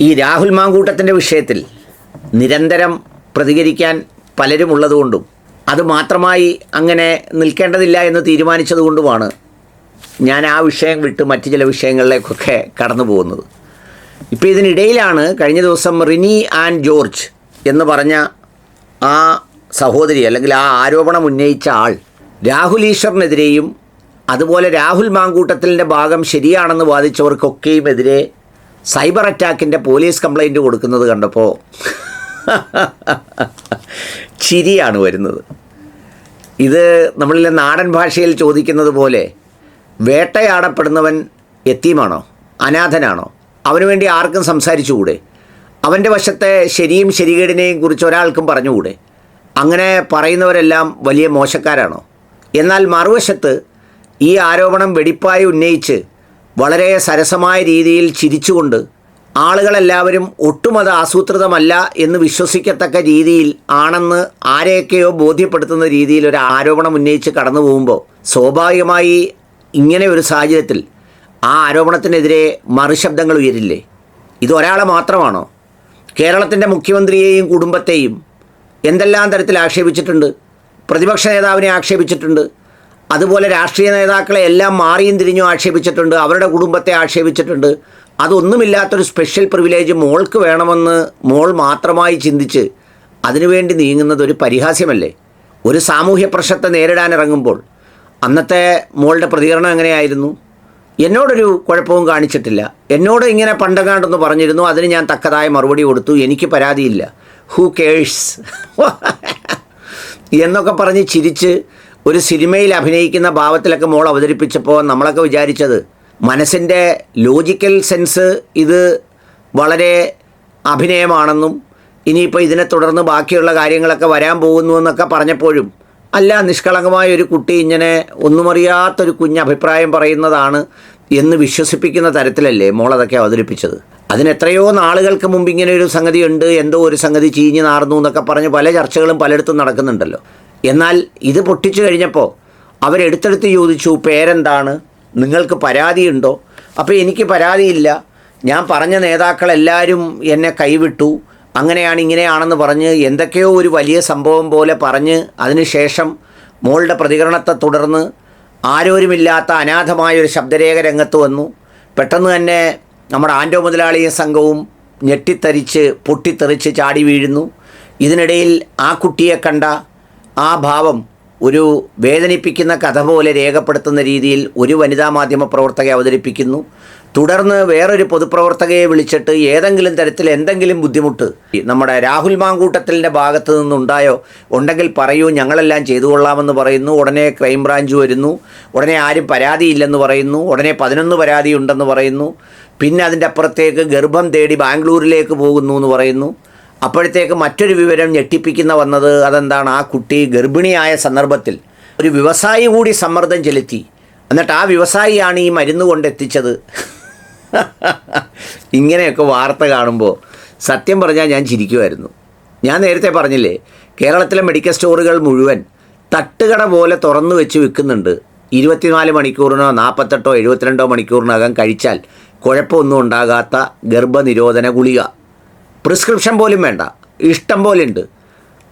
ഈ രാഹുൽ മാങ്കൂട്ടത്തിന്റെ വിഷയത്തിൽ നിരന്തരം പ്രതികരിക്കാൻ പലരും ഉള്ളതുകൊണ്ടും അത് മാത്രമായി അങ്ങനെ നിൽക്കേണ്ടതില്ല എന്ന് തീരുമാനിച്ചതുകൊണ്ടുമാണ് ഞാൻ ആ വിഷയം വിട്ട് മറ്റു ചില വിഷയങ്ങളിലേക്കൊക്കെ കടന്നു പോകുന്നത് ഇപ്പോൾ ഇതിനിടയിലാണ് കഴിഞ്ഞ ദിവസം റിനി ആൻഡ് ജോർജ് എന്ന് പറഞ്ഞ ആ സഹോദരി അല്ലെങ്കിൽ ആ ആരോപണം ഉന്നയിച്ച ആൾ രാഹുൽ ഈശ്വറിനെതിരെയും അതുപോലെ രാഹുൽ മാങ്കൂട്ടത്തിലിന്റെ ഭാഗം ശരിയാണെന്ന് വാദിച്ചവർക്കൊക്കെയും എതിരെ സൈബർ അറ്റാക്കിന്റെ പോലീസ് കംപ്ലൈന്റ് കൊടുക്കുന്നത് കണ്ടപ്പോൾ ചിരിയാണ് വരുന്നത്. ഇത് നമ്മളിലെ നാടൻ ഭാഷയിൽ ചോദിക്കുന്നത് പോലെ വേട്ടയാടപ്പെടുന്നവൻ എത്തീമാണോ? അനാഥനാണോ? അവന് വേണ്ടി ആർക്കും സംസാരിച്ചുകൂടെ? അവന്റെ വശത്തെ ശരിയും ശരികേടിനെയും കുറിച്ച് ഒരാൾക്കും പറഞ്ഞുകൂടെ? അങ്ങനെ പറയുന്നവരെല്ലാം വലിയ മോശക്കാരാണോ? എന്നാൽ മറുവശത്ത് ഈ ആരോപണം വെടിപ്പായി ഉന്നയിച്ച് വളരെ സരസമായ രീതിയിൽ ചിരിച്ചുകൊണ്ട് ആളുകളെല്ലാവരും ഒട്ടും അത് ആസൂത്രിതമല്ല എന്ന് വിശ്വസിക്കത്തക്ക രീതിയിൽ ആണെന്ന് ആരെയൊക്കെയോ ബോധ്യപ്പെടുത്തുന്ന രീതിയിൽ ഒരു ആരോപണം ഉന്നയിച്ച് കടന്നു പോകുമ്പോൾ സ്വാഭാവികമായി ഇങ്ങനെ ഒരു സാഹചര്യത്തിൽ ആ ആരോപണത്തിനെതിരെ മറുശബ്ദങ്ങൾ ഉയരില്ലേ? ഇത് മാത്രമാണോ? കേരളത്തിന്റെ മുഖ്യമന്ത്രിയെയും കുടുംബത്തെയും എന്തെല്ലാം തരത്തിൽ ആക്ഷേപിച്ചിട്ടുണ്ട്? പ്രതിപക്ഷ നേതാവിനെ ആക്ഷേപിച്ചിട്ടുണ്ട്? അതുപോലെ രാഷ്ട്രീയ നേതാക്കളെ എല്ലാം മാറിയും തിരിഞ്ഞും ആക്ഷേപിച്ചിട്ടുണ്ട് അവരുടെ കുടുംബത്തെ ആക്ഷേപിച്ചിട്ടുണ്ട്. അതൊന്നുമില്ലാത്തൊരു സ്പെഷ്യൽ പ്രിവിലേജ് മോൾക്ക് വേണമെന്ന് മോൾ മാത്രമായി ചിന്തിച്ച് അതിനുവേണ്ടി നീങ്ങുന്നത് ഒരു പരിഹാസ്യമല്ലേ? ഒരു സാമൂഹ്യ പ്രശ്നത്തെ നേരിടാൻ ഇറങ്ങുമ്പോൾ അന്നത്തെ മോളുടെ പ്രതികരണം എങ്ങനെയായിരുന്നു? എന്നോടൊരു കുഴപ്പവും കാണിച്ചിട്ടില്ല. എന്നോട് ഇങ്ങനെ പണ്ടങ്ങാണ്ടെന്ന് പറഞ്ഞിരുന്നു അതിന് ഞാൻ തക്കതായ മറുപടി കൊടുത്തു എനിക്ക് പരാതിയില്ല. ഹൂ കേഴ്സ് എന്നൊക്കെ പറഞ്ഞ് ചിരിച്ച് ഒരു സിനിമയിൽ അഭിനയിക്കുന്ന ഭാവത്തിലൊക്കെ മോൾ അവതരിപ്പിച്ചപ്പോൾ നമ്മളൊക്കെ വിചാരിച്ചത് മനസ്സിന്റെ ലോജിക്കൽ സെൻസ് ഇത് വളരെ അഭിനയമാണെന്നും ഇനിയിപ്പോൾ ഇതിനെ തുടർന്ന് ബാക്കിയുള്ള കാര്യങ്ങളൊക്കെ വരാൻ പോകുന്നു എന്നൊക്കെ പറഞ്ഞപ്പോഴും അല്ല നിഷ്കളങ്കമായ ഒരു കുട്ടി ഇങ്ങനെ ഒന്നുമറിയാത്തൊരു കുഞ്ഞ് അഭിപ്രായം പറയുന്നതാണ് എന്ന് വിശ്വസിപ്പിക്കുന്ന തരത്തിലല്ലേ മോൾ അതൊക്കെ അവതരിപ്പിച്ചത്? അതിന് എത്രയോ നാളുകൾക്ക് മുമ്പ് ഇങ്ങനെ ഒരു സംഗതി ഉണ്ട് എന്തോ ഒരു സംഗതി ചീഞ്ഞ് നാർന്നു എന്നൊക്കെ പറഞ്ഞ് പല ചർച്ചകളും പലയിടത്തും നടക്കുന്നുണ്ടല്ലോ. എന്നാൽ ഇത് പൊട്ടിച്ചു കഴിഞ്ഞപ്പോൾ അവരെടുത്തെടുത്ത് ചോദിച്ചു പേരെന്താണ്? നിങ്ങൾക്ക് പരാതിയുണ്ടോ? അപ്പോൾ എനിക്ക് പരാതിയില്ല. ഞാൻ പറഞ്ഞ നേതാക്കളെല്ലാവരും എന്നെ കൈവിട്ടു. അങ്ങനെയാണ് ഇങ്ങനെയാണെന്ന് പറഞ്ഞ് എന്തൊക്കെയോ ഒരു വലിയ സംഭവം പോലെ പറഞ്ഞ് അതിനുശേഷം മോളുടെ പ്രതികരണത്തെ തുടർന്ന് ആരോരുമില്ലാത്ത അനാഥമായ ഒരു ശബ്ദരേഖ രംഗത്ത് വന്നു. പെട്ടെന്ന് തന്നെ നമ്മുടെ ആൻഡോ മുതലാളി സംഘവും ഞെട്ടിത്തരിച്ച് പൊട്ടിത്തെറിച്ച് ചാടി വീഴുന്നു. ഇതിനിടയിൽ ആ കുട്ടിയെ കണ്ട ആ ഭാവം ഒരു വേദനിപ്പിക്കുന്ന കഥ പോലെ രേഖപ്പെടുത്തുന്ന രീതിയിൽ ഒരു വനിതാ മാധ്യമ പ്രവർത്തകയെ അവതരിപ്പിക്കുന്നു. തുടർന്ന് വേറൊരു പൊതുപ്രവർത്തകയെ വിളിച്ചിട്ട് ഏതെങ്കിലും തരത്തിൽ എന്തെങ്കിലും ബുദ്ധിമുട്ട് നമ്മുടെ രാഹുൽ മാങ്കൂട്ടത്തിന്റെ ഭാഗത്തു നിന്നുണ്ടായോ? ഉണ്ടെങ്കിൽ പറയൂ ഞങ്ങളെല്ലാം ചെയ്തു കൊള്ളാമെന്ന് പറയുന്നു. ഉടനെ ക്രൈംബ്രാഞ്ച് വരുന്നു. ഉടനെ ആരും പരാതിയില്ലെന്ന് പറയുന്നു. ഉടനെ പതിനൊന്ന് പരാതി ഉണ്ടെന്ന് പറയുന്നു. പിന്നെ അതിന്റെ അപ്പുറത്തേക്ക് ഗർഭം തേടി ബാംഗ്ലൂരിലേക്ക് പോകുന്നു എന്ന് പറയുന്നു. അപ്പോഴത്തേക്ക് മറ്റൊരു വിവരം ഞെട്ടിപ്പിക്കുന്ന വന്നത് അതെന്താണ്? ആ കുട്ടി ഗർഭിണിയായ സന്ദർഭത്തിൽ ഒരു വ്യവസായി കൂടി സമ്മർദ്ദം ചെലുത്തി. എന്നിട്ട് ആ വ്യവസായിയാണ് ഈ മരുന്ന് കൊണ്ടെത്തിച്ചത്. ഇങ്ങനെയൊക്കെ വാർത്ത കാണുമ്പോൾ സത്യം പറഞ്ഞാൽ ഞാൻ ചിരിക്കുമായിരുന്നു ഞാൻ നേരത്തെ പറഞ്ഞില്ലേ കേരളത്തിലെ മെഡിക്കൽ സ്റ്റോറുകൾ മുഴുവൻ തട്ടുകട പോലെ തുറന്നു വെച്ച് വിൽക്കുന്നുണ്ട്. ഇരുപത്തിനാല് മണിക്കൂറിനോ നാൽപ്പത്തെട്ടോ എഴുപത്തിരണ്ടോ മണിക്കൂറിനകം കഴിച്ചാൽ കുഴപ്പമൊന്നും ഉണ്ടാകാത്ത ഗർഭനിരോധന ഗുളിക. പ്രിസ്ക്രിപ്ഷൻ പോലും വേണ്ട. ഇഷ്ടം പോലെ ഉണ്ട്.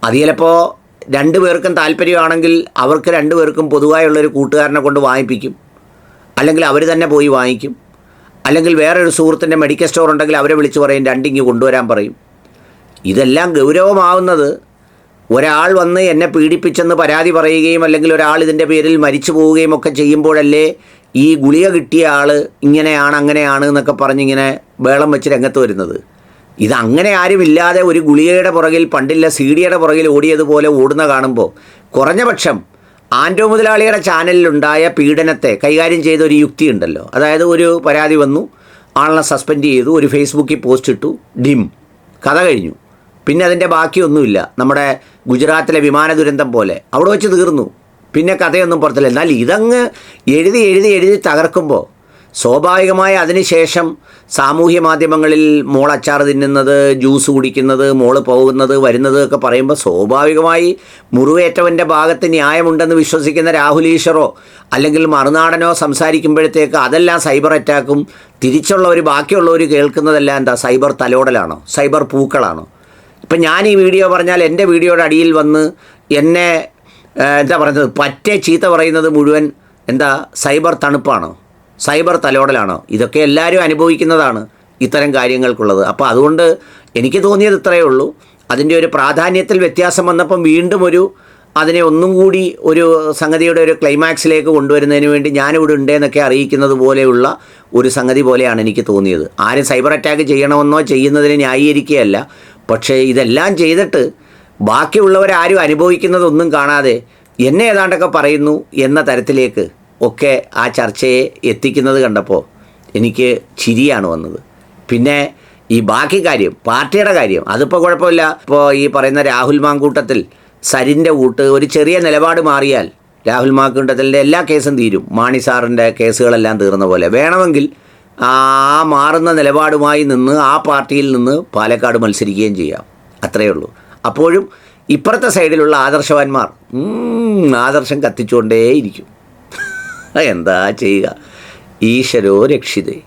അത് ചിലപ്പോൾ രണ്ടു പേർക്കും താല്പര്യമാണെങ്കിൽ അവർക്ക് രണ്ടു പേർക്കും പൊതുവായുള്ളൊരു കൂട്ടുകാരനെ കൊണ്ട് വാങ്ങിപ്പിക്കും. അല്ലെങ്കിൽ അവർ തന്നെ പോയി വാങ്ങിക്കും. അല്ലെങ്കിൽ വേറൊരു സുഹൃത്തിന്റെ മെഡിക്കൽ സ്റ്റോർ ഉണ്ടെങ്കിൽ അവരെ വിളിച്ച് പറയും രണ്ടിങ്ങ് കൊണ്ടുവരാൻ പറയും. ഇതെല്ലാം ഗൗരവമാവുന്നത് ഒരാൾ വന്ന് എന്നെ പീഡിപ്പിച്ചെന്ന് പരാതി പറയുകയും അല്ലെങ്കിൽ ഒരാൾ ഇതിന്റെ പേരിൽ മരിച്ചു പോവുകയും ഒക്കെ ചെയ്യുമ്പോഴല്ലേ ഈ ഗുളിക കിട്ടിയ ആൾ ഇങ്ങനെയാണ് അങ്ങനെയാണ് എന്നൊക്കെ പറഞ്ഞിങ്ങനെ വേളം വെച്ച് രംഗത്ത് വരുന്നത്. ഇത് അങ്ങനെ ആരുമില്ലാതെ ഒരു ഗുളികയുടെ പുറകിൽ പണ്ടില്ല സി ഡിയുടെ പുറകിൽ ഓടിയതുപോലെ ഓടുന്ന കാണുമ്പോൾ കുറഞ്ഞ പക്ഷം ആന്റോ മുതലാളിയുടെ ചാനലിലുണ്ടായ പീഡനത്തെ കൈകാര്യം ചെയ്ത ഒരു യുക്തി ഉണ്ടല്ലോ അതായത് ഒരു പരാതി വന്നു ആളിനെ സസ്പെൻഡ് ചെയ്തു ഒരു ഫേസ്ബുക്കിൽ പോസ്റ്റ് ഇട്ടു ഡിം. കഥ കഴിഞ്ഞു. പിന്നെ അതിന്റെ ബാക്കിയൊന്നുമില്ല. നമ്മുടെ ഗുജറാത്തിലെ വിമാന ദുരന്തം പോലെ അവിടെ വെച്ച് തീർന്നു. പിന്നെ കഥയൊന്നും പുറത്തില്ല. എന്നാൽ ഇതങ്ങ് എഴുതി എഴുതി എഴുതി തകർക്കുമ്പോൾ സ്വാഭാവികമായി അതിനുശേഷം സാമൂഹ്യ മാധ്യമങ്ങളിൽ മോൾ അച്ചാർ തിന്നുന്നത് ജ്യൂസ് കുടിക്കുന്നത് മോൾ പോകുന്നത് വരുന്നത് ഒക്കെ പറയുമ്പോൾ സ്വാഭാവികമായി മുറിവേറ്റവന്റെ ഭാഗത്ത് ന്യായമുണ്ടെന്ന് വിശ്വസിക്കുന്ന രാഹുൽ ഈശ്വറോ അല്ലെങ്കിൽ മറുനാടനോ സംസാരിക്കുമ്പോഴത്തേക്ക് അതെല്ലാം സൈബർ അറ്റാക്കും തിരിച്ചുള്ളവർ ബാക്കിയുള്ളവർ കേൾക്കുന്നതെല്ലാം എന്താ സൈബർ തലോടലാണോ സൈബർ പൂക്കളാണോ? ഇപ്പം ഞാൻ ഈ വീഡിയോ പറഞ്ഞാൽ എന്റെ വീഡിയോയുടെ അടിയിൽ വന്ന് എന്നെ എന്താ പറയുന്നത് പറ്റേ ചീത്ത പറയുന്നത് മുഴുവൻ എന്താ സൈബർ തണുപ്പാണോ? സൈബർ തലോടലാണ്. ഇതൊക്കെ എല്ലാവരും അനുഭവിക്കുന്നതാണ് ഇത്തരം കാര്യങ്ങൾക്കുള്ളത്. അപ്പോൾ അതുകൊണ്ട് എനിക്ക് തോന്നിയത് ഇത്രയേ ഉള്ളൂ. അതിന്റെ ഒരു പ്രാധാന്യത്തിൽ വ്യത്യാസം വന്നപ്പം വീണ്ടും ഒരു അതിനെ ഒന്നും കൂടി ഒരു സംഗതിയുടെ ഒരു ക്ലൈമാക്സിലേക്ക് കൊണ്ടുവരുന്നതിന് വേണ്ടി ഞാനിവിടെ ഉണ്ടെന്നൊക്കെ അറിയിക്കുന്നത് പോലെയുള്ള ഒരു സംഗതി പോലെയാണ് എനിക്ക് തോന്നിയത്. ആരും സൈബർ അറ്റാക്ക് ചെയ്യണമെന്നോ ചെയ്യുന്നതിനെ ന്യായീകരിക്കുകയല്ല. പക്ഷേ ഇതെല്ലാം ചെയ്തിട്ട് ബാക്കിയുള്ളവരാരും അനുഭവിക്കുന്നതൊന്നും കാണാതെ എന്നെ ഏതാണ്ടൊക്കെ പറയുന്നു എന്ന തരത്തിലേക്ക് ഒക്കെ ആ ചർച്ചയെ എത്തിക്കുന്നത് കണ്ടപ്പോൾ എനിക്ക് ചിരിയാണ് വന്നത്. പിന്നെ ഈ ബാക്കി കാര്യം പാർട്ടിയുടെ കാര്യം അതിപ്പോൾ കുഴപ്പമില്ല. ഇപ്പോൾ ഈ പറയുന്ന രാഹുൽ മാങ്കൂട്ടത്തിൽ സരിന്റെ കൂട്ട് ഒരു ചെറിയ നിലപാട് മാറിയാൽ രാഹുൽ മാങ്കൂട്ടത്തിന്റെ എല്ലാ കേസും തീരും. മാണി സാറിന്റെ കേസുകളെല്ലാം തീർന്ന പോലെ. വേണമെങ്കിൽ ആ മാറുന്ന നിലപാടുമായി നിന്ന് ആ പാർട്ടിയിൽ നിന്ന് പാലക്കാട് മത്സരിക്കുകയും ചെയ്യാം. അത്രയേ ഉള്ളൂ. അപ്പോഴും ഇപ്പുറത്തെ സൈഡിലുള്ള ആദർശവാന്മാർ ആദർശം കത്തിച്ചുകൊണ്ടേയിരിക്കും. എന്താ ചെയ്യുക? ഈശ്വരോ രക്ഷിതേ.